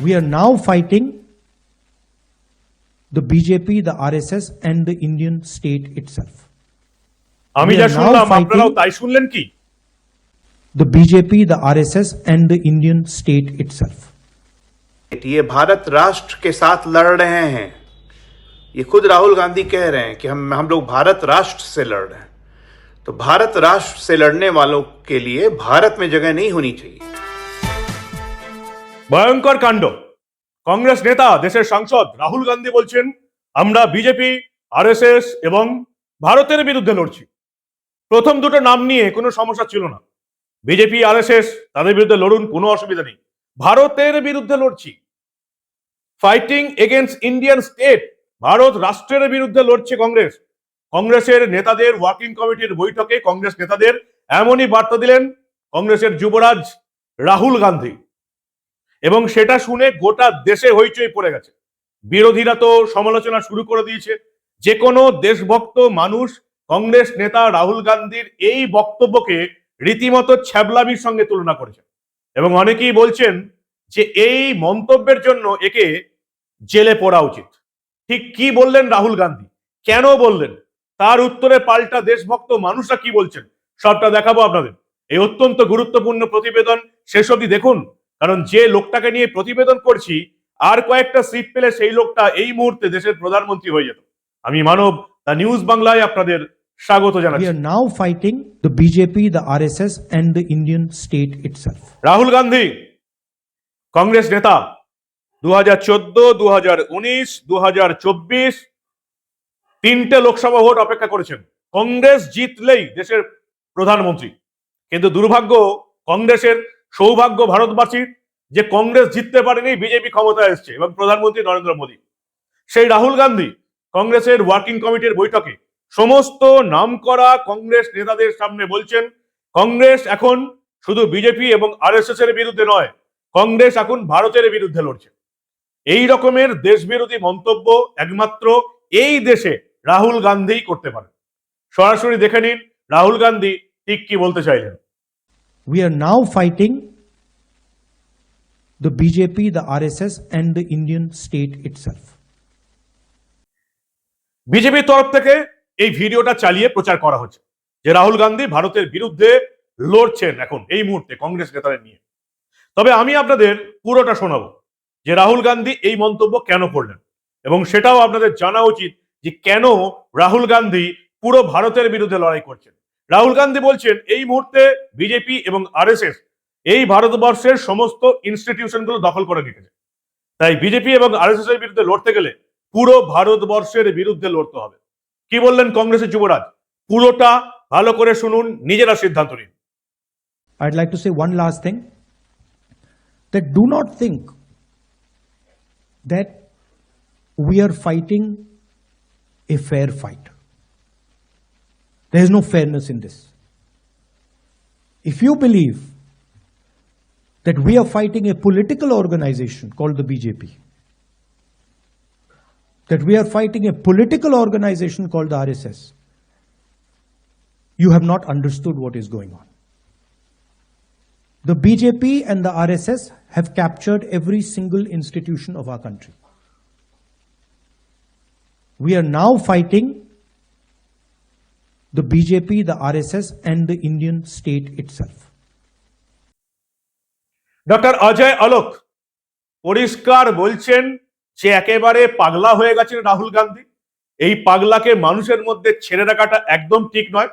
We are now fighting the BJP, the RSS, and the Indian state itself. আমি We যা are now শুনলাম fighting- আপনারাও তাই শুনলেন কি The BJP, the RSS, and the Indian state itself. ये भारत राष्ट्र के साथ लड़ रहे हैं ये खुद राहुल गांधी कह रहे हैं कि हम हम लोग भारत राष्ट्र से लड़ रहे हैं तो भारत राष्ट्र से लड़ने वालों के लिए भारत में जगह नहीं होनी चाहिए ভয়ঙ্কর কাণ্ড। কংগ্রেস নেতা, দেশের সাংসদ রাহুল গান্ধী বলছেন, আমরা বিজেপি, আরএসএস এবং ভারতের বিরুদ্ধে লড়ছি। প্রথম দুটো নাম নিয়ে কোনো সমস্যা ছিল না। বিজেপি, আরএসএস, তাদের বিরুদ্ধে লড়ুন, কোনো অসুবিধা নেই। ভারতের বিরুদ্ধে লড়ছি। ফাইটিং এগেনস্ট ইন্ডিয়ান স্টেট ভারত রাষ্ট্রের বিরুদ্ধে লড়ছে কংগ্রেস। কংগ্রেসের নেতাদের ওয়ার্কিং কমিটির বৈঠকে কংগ্রেস নেতাদের এমনই বার্তা দিলেন কংগ্রেসের যুবরাজ রাহুল গান্ধী। এবং সেটা শুনে গোটা দেশে হইচই পড়ে গেছে। বিরোধীরা তো সমালোচনা শুরু করে দিয়েছে। যে কোনো দেশভক্ত মানুষ, কংগ্রেস নেতা রাহুল গান্ধীর এই বক্তব্যকে রীতিমতো ছ্যাবলামির সঙ্গে তুলনা করেছেন এবং অনেকেই বলছেন যে এই মন্তব্যের জন্য একে জেলে পড়া উচিত। ঠিক কি বললেন রাহুল গান্ধী? কেন বললেন? তার উত্তরে পাল্টা দেশভক্ত মানুষরা কি বলছেন? সবটা দেখাবো আপনাদের। এই অত্যন্ত গুরুত্বপূর্ণ প্রতিবেদন শেষ অবধি দেখুন। কারণ যে লোকটাকে নিয়ে প্রতিবেদন করছি আর কয়েকটা সিট পেলে সেই লোকটা এই মুহূর্তে দেশের প্রধানমন্ত্রী হয়ে যেত। আমি মানব দ্য নিউজ বাংলায় আপনাদের স্বাগত জানাচ্ছি। the RSS, and the Indian state itself. Rahul Gandhi Congress নেতা দু হাজার চোদ্দ দু হাজার উনিশ দু হাজার চব্বিশ তিনটে লোকসভা ভোট অপেক্ষা করেছেন। কংগ্রেস জিতলেই দেশের প্রধানমন্ত্রী। কিন্তু দুর্ভাগ্য কংগ্রেসের সৌভাগ্য ভারতবাসীর যে কংগ্রেস জিততে পারেনি বিজেপি ক্ষমতায় এসছে এবং প্রধানমন্ত্রী নরেন্দ্র মোদী। সেই রাহুল গান্ধী কংগ্রেসের ওয়ার্কিং কমিটির বৈঠকে সমস্ত নামকরা কংগ্রেস নেতাদের সামনে বলছেন, কংগ্রেস এখন শুধু বিজেপি এবং আরএসএস এর বিরুদ্ধে নয়, কংগ্রেস এখন ভারতের বিরুদ্ধে লড়ছে। এই রকমের দেশবিরোধী মন্তব্য একমাত্র এই দেশে রাহুল গান্ধীই করতে পারে সরাসরি দেখে নিন রাহুল গান্ধী ঠিক কি বলতে চাইলেন। We are now fighting the BJP, the RSS, and the Indian state itself. বিজেপির তরফ থেকে এই ভিডিওটা চালিয়ে প্রচার করা হচ্ছে যে রাহুল গান্ধী ভারতের বিরুদ্ধে লড়ছেন এখন এই মুহূর্তে কংগ্রেস নেতাদের নিয়ে তবে আমি আপনাদের পুরোটা শোনাবো যে রাহুল গান্ধী এই মন্তব্য কেন করলেন এবং সেটাও আপনাদের জানা উচিত যে কেন রাহুল গান্ধী পুরো ভারতের বিরুদ্ধে লড়াই করছেন রাহুল গান্ধী বলছেন, এই মুহূর্তে বিজেপি এবং আরএসএস এই ভারতবর্ষের সমস্ত ইনস্টিটিউশনগুলো দখল করে নিতেছে তাই বিজেপি এবং আরএসএস এর বিরুদ্ধে লড়তে গেলে পুরো ভারতবর্ষের বিরুদ্ধে লড়তে হবে। কি বললেন কংগ্রেসের যুবরাজ? পুরোটা ভালো করে শুনুন, নিজেরা সিদ্ধান্ত নিন। I'd like to say one last thing. That do not think that we are fighting a fair fight. There is no fairness in this. If you believe that we are fighting a political organization called the BJP, that we are fighting a political organization called the RSS, you have not understood what is going on. The BJP and the RSS have captured every single institution of our country. We are now fighting the BJP, the RSS, and the Indian state itself. Doctor Ajay Alok পরিষ্কার বলছেন যে একেবারে পাগলা হয়ে গেছেন রাহুল গান্ধী। এই পাগলাকে মানুষের মধ্যে ছেড়ে রাখাটা একদম ঠিক নয়।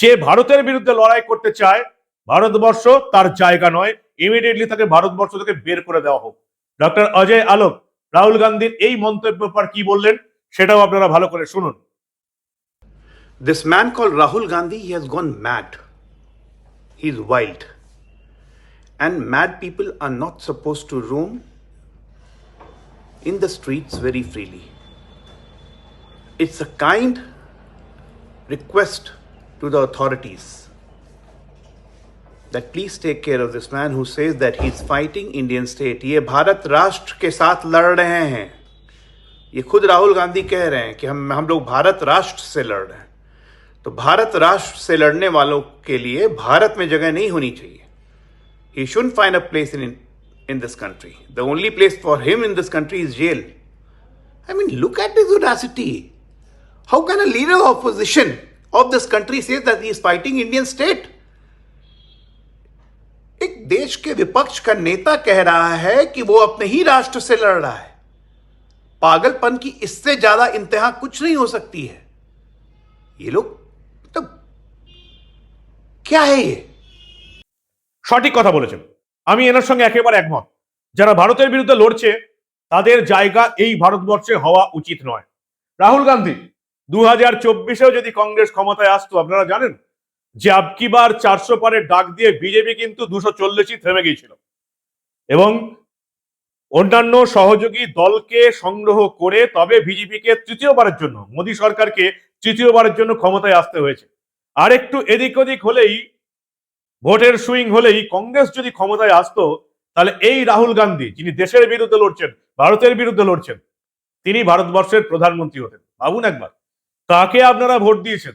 যে ভারতের বিরুদ্ধে লড়াই করতে চায় ভারতবর্ষ তার জায়গা নয়। ইমিডিয়েটলি তাকে ভারতবর্ষ থেকে বের করে দেওয়া হোক। ডক্টর অজয় আলোক রাহুল গান্ধীর এই মন্তব্যের পর কি বললেন সেটাও আপনারা ভালো করে শুনুন। This man called Rahul Gandhi, he has gone mad. He's wild. And mad people are not supposed to roam in the streets very freely. It's a kind request to the authorities that please take care of this man who says that he's fighting Indian state. ये भारत राष्ट्र के साथ लड़ रहे हैं ये खुद राहुल गांधी कह रहे हैं कि हम हम लोग भारत राष्ट्र से लड़ रहे हैं तो भारत राष्ट्र से लड़ने वालों के लिए भारत में जगह नहीं होनी चाहिए। He should find a place in in this country the only place for him in this country is jail I mean look at is audacity how can a leader opposition of this country say that is fighting Indian state एक देश के विपक्ष का नेता कह रहा है कि वो अपने ही राष्ट्र से लड़ रहा है। पागलपन की इससे ज़्यादा इंतहा कुछ नहीं हो सकती है। ये लोग ক্যা সঠিক কথা বলেছেন। আমি এনার সঙ্গে একেবারে একমত। যারা ভারতের বিরুদ্ধে লড়ছে, তাদের জায়গা এই ভারতবর্ষে হওয়া উচিত নয়। রাহুল গান্ধী দু হাজার চব্বিশেও যদি কংগ্রেস ক্ষমতায় আসতো, আপনারা জানেন? যে আবকিবার চারশো পারে ডাক দিয়ে বিজেপি কিন্তু দুশো চল্লিশই থেমে গিয়েছিল। এবং অন্যান্য সহযোগী দলকে সংগ্রহ করে তবে বিজেপিকে তৃতীয়বারের জন্য, মোদী সরকারকে তৃতীয়বারের জন্য ক্ষমতায় আসতে হয়েছে। আর একটু এদিক ওদিক হলেই, ভোটের সুইং হলেই কংগ্রেস যদি ক্ষমতায় আসতো, তাহলে এই রাহুল গান্ধী, যিনি দেশের বিরুদ্ধে লড়ছেন, ভারতের বিরুদ্ধে লড়ছেন, তিনি ভারতবর্ষের প্রধানমন্ত্রী হতেন। ভাবুন একবার, কাকে আপনারা ভোট দিয়েছেন?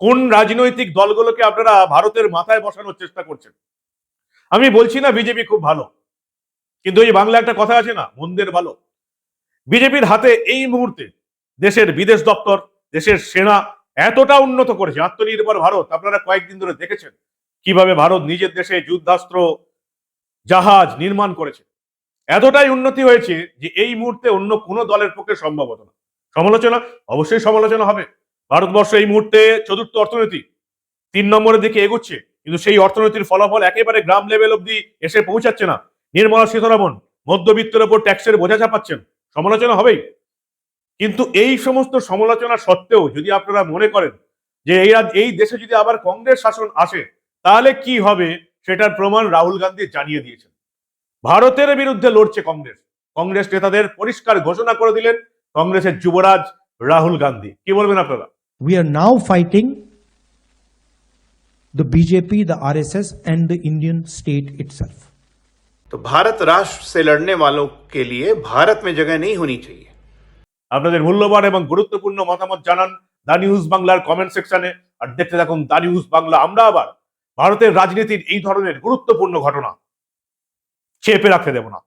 কোন রাজনৈতিক দলগুলোকে আপনারা ভারতের মাথায় বসানোর চেষ্টা করছেন? আমি বলছি না বিজেপি খুব ভালো, কিন্তু এই বাংলা একটা কথা আছে না, মন্দের ভালো। বিজেপির হাতে এই মুহূর্তে দেশের বিদেশ দপ্তর, দেশের সেনা এতটা উন্নত করেছে আত্মনির্ভর ভারত, আপনারা কয়েকদিন ধরে দেখেছেন কীভাবে ভারত নিজের দেশে যুদ্ধাস্ত্র, জাহাজ নির্মাণ করেছে। এতটাই উন্নতি হয়েছে যে এই মুহূর্তে অন্য কোনো দলের পক্ষে সম্ভব হতো না। সমালোচনা, অবশ্যই সমালোচনা হবে। ভারতবর্ষ এই মুহূর্তে চতুর্থ অর্থনীতি, তিন নম্বরের দিকে এগোচ্ছে, কিন্তু সেই অর্থনীতির ফলাফল একেবারে গ্রাম লেভেল অব্দি এসে পৌঁছাচ্ছে না। নির্মলা সীতারামন মধ্যবিত্তের ওপর ট্যাক্সের বোঝা চাপাচ্ছেন। সমালোচনা হবেই। কিন্তু এই সমস্ত সমালোচনা সত্ত্বেও যদি আপনারা মনে করেন যে এই রাজ- এই দেশে যদি আবার কংগ্রেস শাসন আসে তাহলে কি হবে সেটার প্রমাণ রাহুল গান্ধী জানিয়ে দিয়েছেন ভারতের বিরুদ্ধে লড়ছে কংগ্রেস কংগ্রেস নেতাদের পরিষ্কার ঘোষণা করে দিলেন কংগ্রেসের যুবরাজ রাহুল গান্ধী কি বলবেন আপনারা We are now fighting the BJP, the RSS, and the Indian state itself. तो भारत राष्ट्र से लड़ने वालों के लिए भारत में जगह नहीं होनी चाहिए আপনাদের মূল্যবান এবং গুরুত্বপূর্ণ মতামত জানান দা নিউজ বাংলার কমেন্ট সেকশনে। আর দেখতে থাকুন দা নিউজ বাংলা। আমরা আবার ভারতের রাজনীতির এই ধরনের গুরুত্বপূর্ণ ঘটনা চেপে রাখতে দেব না।